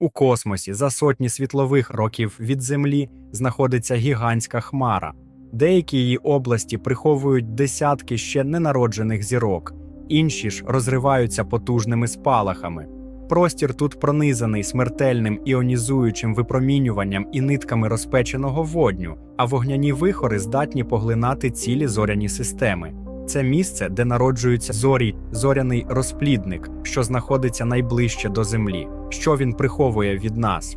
У космосі за сотні світлових років від Землі знаходиться гігантська хмара. Деякі її області приховують десятки ще ненароджених зірок, інші ж розриваються потужними спалахами. Простір тут пронизаний смертельним іонізуючим випромінюванням і нитками розпеченого водню, а вогняні вихори здатні поглинати цілі зоряні системи. Це місце, де народжуються зорі, зоряний розплідник, що знаходиться найближче до Землі. Що він приховує від нас?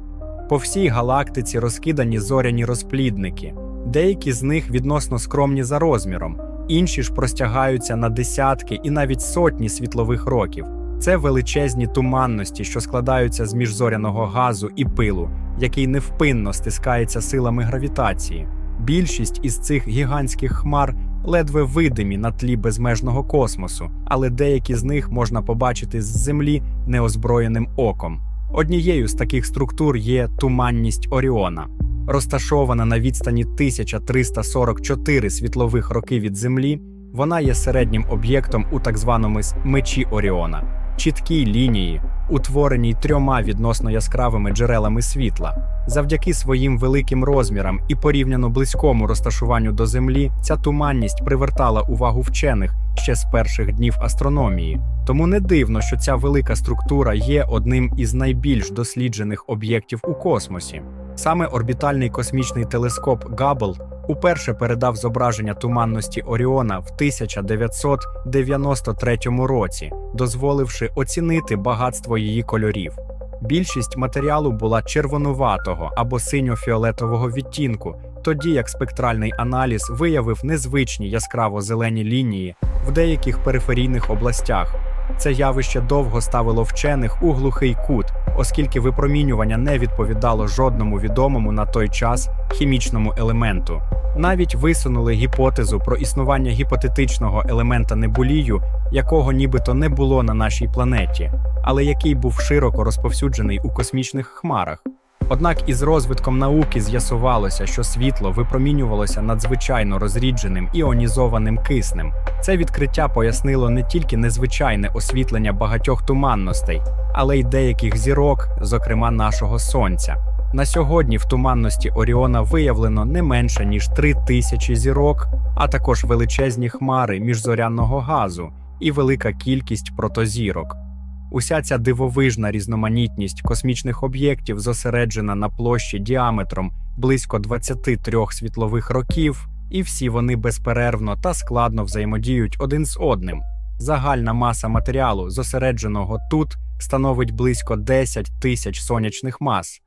По всій галактиці розкидані зоряні розплідники. Деякі з них відносно скромні за розміром, інші ж простягаються на десятки і навіть сотні світлових років. Це величезні туманності, що складаються з міжзоряного газу і пилу, який невпинно стискається силами гравітації. Більшість із цих гігантських хмар ледве видимі на тлі безмежного космосу, але деякі з них можна побачити з Землі неозброєним оком. Однією з таких структур є туманність Оріона. Розташована на відстані 1344 світлових роки від Землі, вона є середнім об'єктом у так званому мечі Оріона, чіткій лінії, утвореній трьома відносно яскравими джерелами світла. Завдяки своїм великим розмірам і порівняно близькому розташуванню до Землі, ця туманність привертала увагу вчених ще з перших днів астрономії. Тому не дивно, що ця велика структура є одним із найбільш досліджених об'єктів у космосі. Саме орбітальний космічний телескоп Габл уперше передав зображення туманності Оріона в 1993 році, дозволивши оцінити багатство її кольорів. Більшість матеріалу була червонуватого або синьо-фіолетового відтінку, тоді як спектральний аналіз виявив незвичні яскраво-зелені лінії в деяких периферійних областях. Це явище довго ставило вчених у глухий кут, оскільки випромінювання не відповідало жодному відомому на той час хімічному елементу. Навіть висунули гіпотезу про існування гіпотетичного елемента небулію, якого нібито не було на нашій планеті, але який був широко розповсюджений у космічних хмарах. Однак із розвитком науки з'ясувалося, що світло випромінювалося надзвичайно розрідженим іонізованим киснем. Це відкриття пояснило не тільки незвичайне освітлення багатьох туманностей, але й деяких зірок, зокрема нашого сонця. На сьогодні в туманності Оріона виявлено не менше ніж три тисячі зірок, а також величезні хмари міжзоряного газу і велика кількість протозірок. Уся ця дивовижна різноманітність космічних об'єктів зосереджена на площі діаметром близько 23 світлових років, і всі вони безперервно та складно взаємодіють один з одним. Загальна маса матеріалу, зосередженого тут, становить близько 10 тисяч сонячних мас.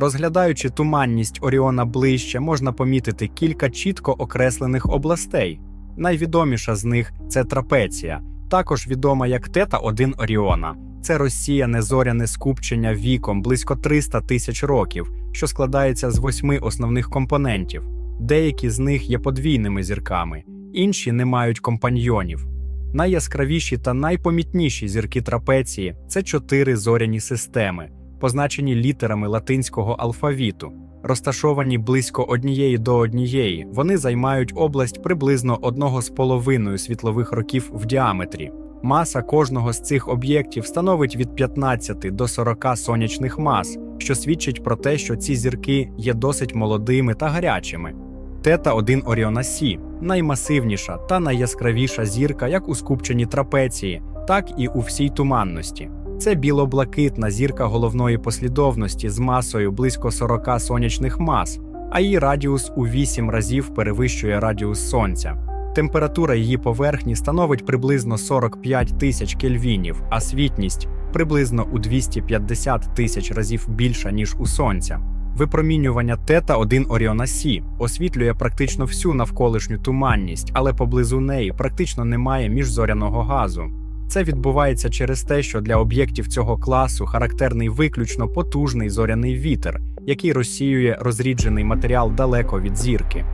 Розглядаючи туманність Оріона ближче, можна помітити кілька чітко окреслених областей. Найвідоміша з них це трапеція, також відома як тета 1 Оріона. Це розсіяне зоряне скупчення віком близько 300 тисяч років, що складається з восьми основних компонентів. Деякі з них є подвійними зірками, інші не мають компаньйонів. Найяскравіші та найпомітніші зірки трапеції це чотири зоряні системи, позначені літерами латинського алфавіту. Розташовані близько однієї до однієї, вони займають область приблизно одного з половиною світлових років в діаметрі. Маса кожного з цих об'єктів становить від 15 до 40 сонячних мас, що свідчить про те, що ці зірки є досить молодими та гарячими. Тета 1 Оріона Сі наймасивніша та найяскравіша зірка як у скупченні трапеції, так і у всій туманності. Це біло-блакитна зірка головної послідовності з масою близько 40 сонячних мас, а її радіус у 8 разів перевищує радіус Сонця. Температура її поверхні становить приблизно 45 тисяч кельвінів, а світність приблизно у 250 тисяч разів більша, ніж у Сонця. Випромінювання тета 1 Оріона Сі освітлює практично всю навколишню туманність, але поблизу неї практично немає міжзоряного газу. Це відбувається через те, що для об'єктів цього класу характерний виключно потужний зоряний вітер, який розсіює розріджений матеріал далеко від зірки.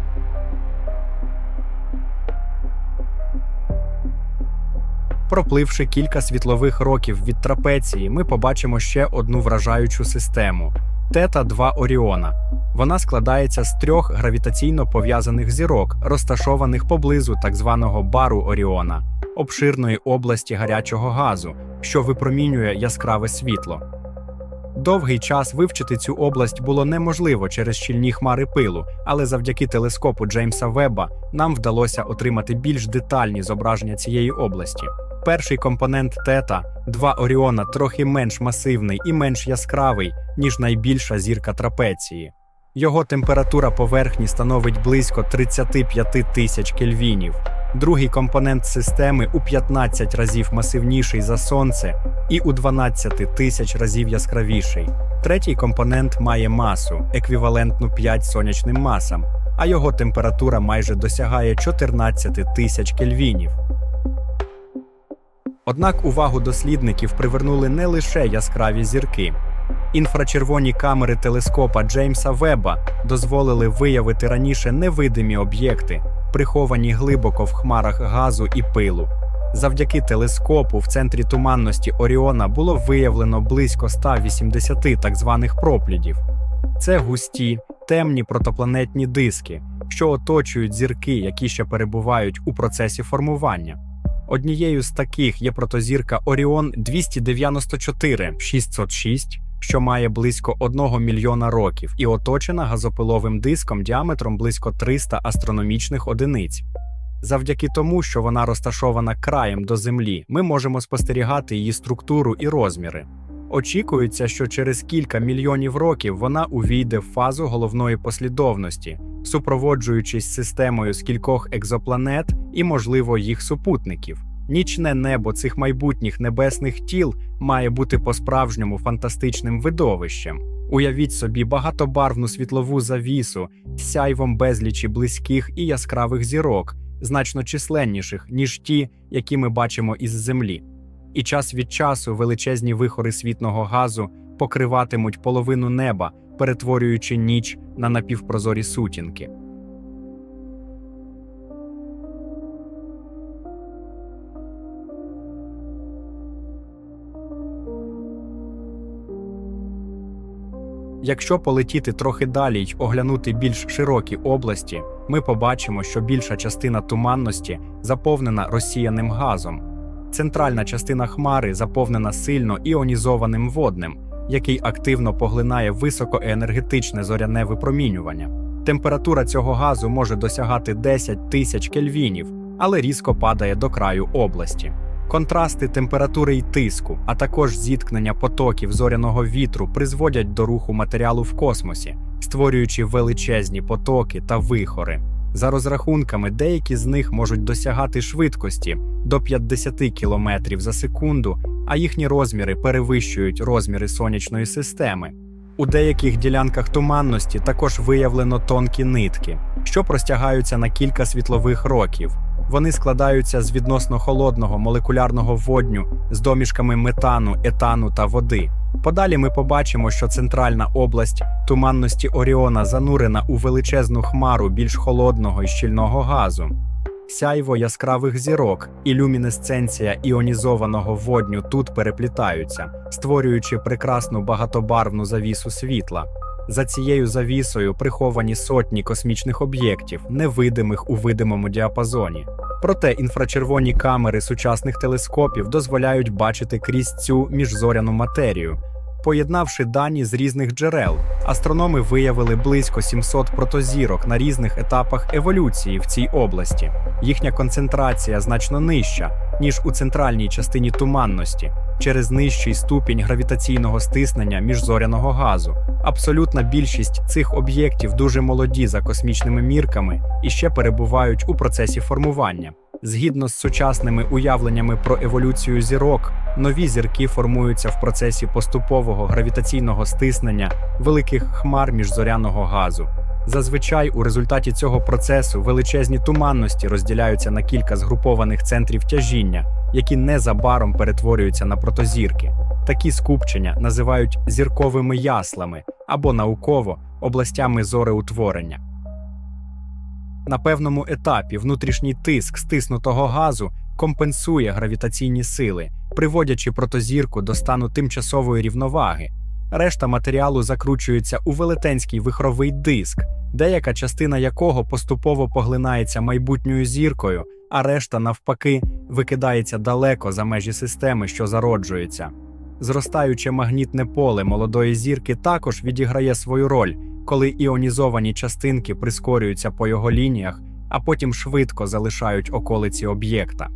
Пропливши кілька світлових років від трапеції, ми побачимо ще одну вражаючу систему Тета 2 Оріона. Вона складається з трьох гравітаційно пов'язаних зірок, розташованих поблизу так званого бару Оріона, обширної області гарячого газу, що випромінює яскраве світло. Довгий час вивчити цю область було неможливо через щільні хмари пилу, але завдяки телескопу Джеймса Веба нам вдалося отримати більш детальні зображення цієї області. Перший компонент тета, два Оріона, трохи менш масивний і менш яскравий, ніж найбільша зірка трапеції. Його температура поверхні становить близько 35 тисяч кельвінів. Другий компонент системи у 15 разів масивніший за Сонце і у 12 тисяч разів яскравіший. Третій компонент має масу, еквівалентну 5 сонячним масам, а його температура майже досягає 14 тисяч кельвінів. Однак увагу дослідників привернули не лише яскраві зірки. Інфрачервоні камери телескопа Джеймса Веба дозволили виявити раніше невидимі об'єкти, приховані глибоко в хмарах газу і пилу. Завдяки телескопу в центрі туманності Оріона було виявлено близько 180 так званих проплідів. Це густі, темні протопланетні диски, що оточують зірки, які ще перебувають у процесі формування. Однією з таких є протозірка Оріон 294 606, що має близько 1 мільйона років і оточена газопиловим диском діаметром близько 300 астрономічних одиниць. Завдяки тому, що вона розташована краєм до Землі, ми можемо спостерігати її структуру і розміри. Очікується, що через кілька мільйонів років вона увійде в фазу головної послідовності, супроводжуючись системою з кількох екзопланет і, можливо, їх супутників. Нічне небо цих майбутніх небесних тіл має бути по-справжньому фантастичним видовищем. Уявіть собі багатобарвну світлову завісу сяйвом безлічі близьких і яскравих зірок, значно численніших, ніж ті, які ми бачимо із Землі. І час від часу величезні вихори світного газу покриватимуть половину неба, перетворюючи ніч на напівпрозорі сутінки. Якщо полетіти трохи далі й оглянути більш широкі області, ми побачимо, що більша частина туманності заповнена розсіяним газом. Центральна частина хмари заповнена сильно іонізованим воднем, який активно поглинає високоенергетичне зоряне випромінювання. Температура цього газу може досягати 10 тисяч кельвінів, але різко падає до краю області. Контрасти температури й тиску, а також зіткнення потоків зоряного вітру призводять до руху матеріалу в космосі, створюючи величезні потоки та вихори. За розрахунками, деякі з них можуть досягати швидкості до 50 км за секунду, а їхні розміри перевищують розміри сонячної системи. У деяких ділянках туманності також виявлено тонкі нитки, що простягаються на кілька світлових років. Вони складаються з відносно холодного молекулярного водню з домішками метану, етану та води. Подалі ми побачимо, що центральна область туманності Оріона занурена у величезну хмару більш холодного і щільного газу. Сяйво яскравих зірок і люмінесценція іонізованого водню тут переплітаються, створюючи прекрасну багатобарвну завісу світла. За цією завісою приховані сотні космічних об'єктів, невидимих у видимому діапазоні. Проте інфрачервоні камери сучасних телескопів дозволяють бачити крізь цю міжзоряну матерію. Поєднавши дані з різних джерел, астрономи виявили близько 700 протозірок на різних етапах еволюції в цій області. Їхня концентрація значно нижча, ніж у центральній частині туманності, через нижчий ступінь гравітаційного стиснення міжзоряного газу. Абсолютна більшість цих об'єктів дуже молоді за космічними мірками і ще перебувають у процесі формування. Згідно з сучасними уявленнями про еволюцію зірок, нові зірки формуються в процесі поступового гравітаційного стиснення великих хмар міжзоряного газу. Зазвичай у результаті цього процесу величезні туманності розділяються на кілька згрупованих центрів тяжіння, які незабаром перетворюються на протозірки. Такі скупчення називають зірковими яслами або науково областями зореутворення. На певному етапі внутрішній тиск стиснутого газу компенсує гравітаційні сили, приводячи протозірку до стану тимчасової рівноваги. Решта матеріалу закручується у велетенський вихровий диск, деяка частина якого поступово поглинається майбутньою зіркою, а решта, навпаки, викидається далеко за межі системи, що зароджується. Зростаюче магнітне поле молодої зірки також відіграє свою роль, коли іонізовані частинки прискорюються по його лініях, а потім швидко залишають околиці об'єкта.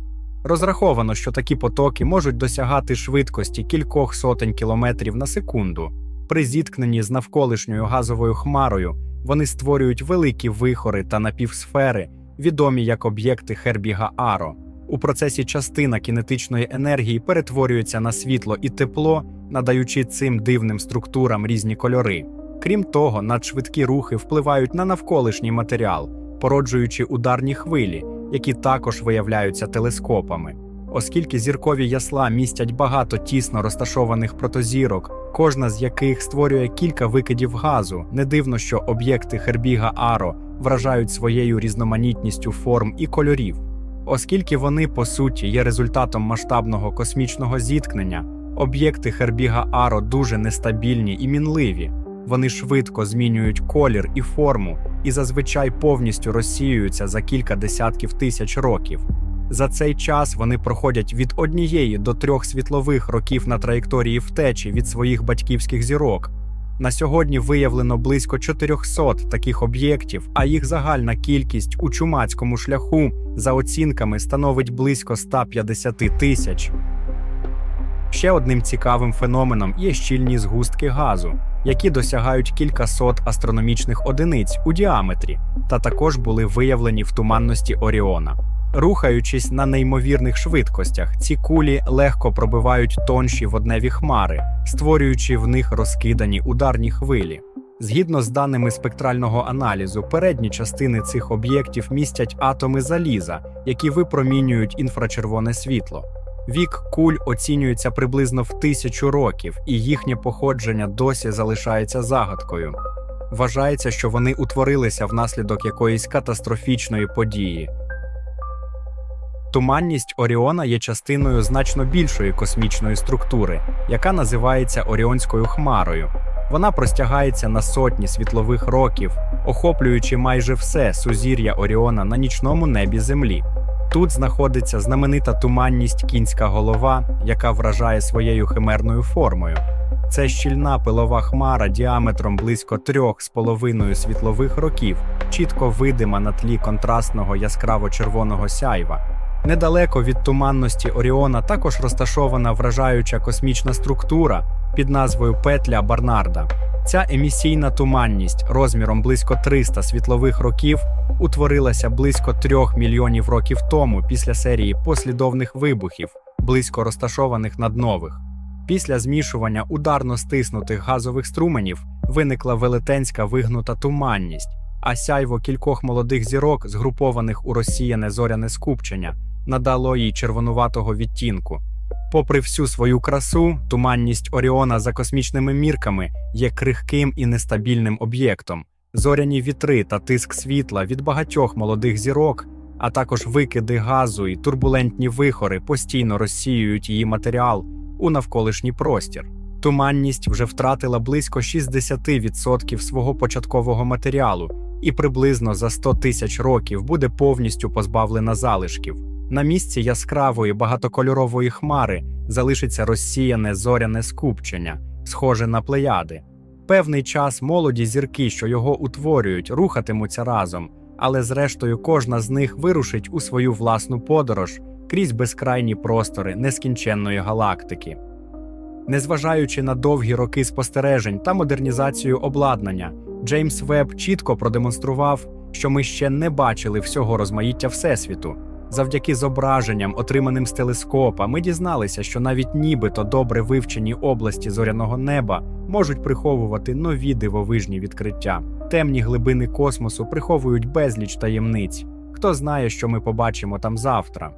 Розраховано, що такі потоки можуть досягати швидкості кількох сотень кілометрів на секунду. При зіткненні з навколишньою газовою хмарою вони створюють великі вихори та напівсфери, відомі як об'єкти Хербіга Аро. У процесі частина кінетичної енергії перетворюється на світло і тепло, надаючи цим дивним структурам різні кольори. Крім того, надшвидкі рухи впливають на навколишній матеріал, породжуючи ударні хвилі, які також виявляються телескопами. Оскільки зіркові ясла містять багато тісно розташованих протозірок, кожна з яких створює кілька викидів газу, не дивно, що об'єкти Хербіга Аро вражають своєю різноманітністю форм і кольорів. Оскільки вони, по суті, є результатом масштабного космічного зіткнення, об'єкти Хербіга Аро дуже нестабільні і мінливі. Вони швидко змінюють колір і форму і зазвичай повністю розсіюються за кілька десятків тисяч років. За цей час вони проходять від однієї до трьох світлових років на траєкторії втечі від своїх батьківських зірок. На сьогодні виявлено близько 400 таких об'єктів, а їх загальна кількість у чумацькому шляху за оцінками становить близько 150 тисяч. Ще одним цікавим феноменом є щільні згустки газу, які досягають кількасот астрономічних одиниць у діаметрі, та також були виявлені в туманності Оріона. Рухаючись на неймовірних швидкостях, ці кулі легко пробивають тонші водневі хмари, створюючи в них розкидані ударні хвилі. Згідно з даними спектрального аналізу, передні частини цих об'єктів містять атоми заліза, які випромінюють інфрачервоне світло. Вік куль оцінюється приблизно в тисячу років, і їхнє походження досі залишається загадкою. Вважається, що вони утворилися внаслідок якоїсь катастрофічної події. Туманність Оріона є частиною значно більшої космічної структури, яка називається Оріонською хмарою. Вона простягається на сотні світлових років, охоплюючи майже все сузір'я Оріона на нічному небі Землі. Тут знаходиться знаменита туманність кінська голова, яка вражає своєю химерною формою. Це щільна пилова хмара діаметром близько 3,5 світлових років, чітко видима на тлі контрастного яскраво-червоного сяйва. Недалеко від туманності Оріона також розташована вражаюча космічна структура під назвою Петля Барнарда. Ця емісійна туманність розміром близько 300 світлових років утворилася близько 3 мільйонів років тому після серії послідовних вибухів, близько розташованих над нових. Після змішування ударно стиснутих газових струменів виникла велетенська вигнута туманність, а сяйво кількох молодих зірок, згрупованих у розсіяне зоряне скупчення, надало їй червонуватого відтінку. Попри всю свою красу, туманність Оріона за космічними мірками є крихким і нестабільним об'єктом. Зоряні вітри та тиск світла від багатьох молодих зірок, а також викиди газу і турбулентні вихори постійно розсіюють її матеріал у навколишній простір. Туманність вже втратила близько 60% свого початкового матеріалу і приблизно за 100 тисяч років буде повністю позбавлена залишків. На місці яскравої багатокольорової хмари залишиться розсіяне зоряне скупчення, схоже на плеяди. Певний час молоді зірки, що його утворюють, рухатимуться разом, але зрештою кожна з них вирушить у свою власну подорож крізь безкрайні простори нескінченної галактики. Незважаючи на довгі роки спостережень та модернізацію обладнання, Джеймс Веб чітко продемонстрував, що ми ще не бачили всього розмаїття Всесвіту. Завдяки зображенням, отриманим з телескопа, ми дізналися, що навіть нібито добре вивчені області зоряного неба можуть приховувати нові дивовижні відкриття. Темні глибини космосу приховують безліч таємниць. Хто знає, що ми побачимо там завтра.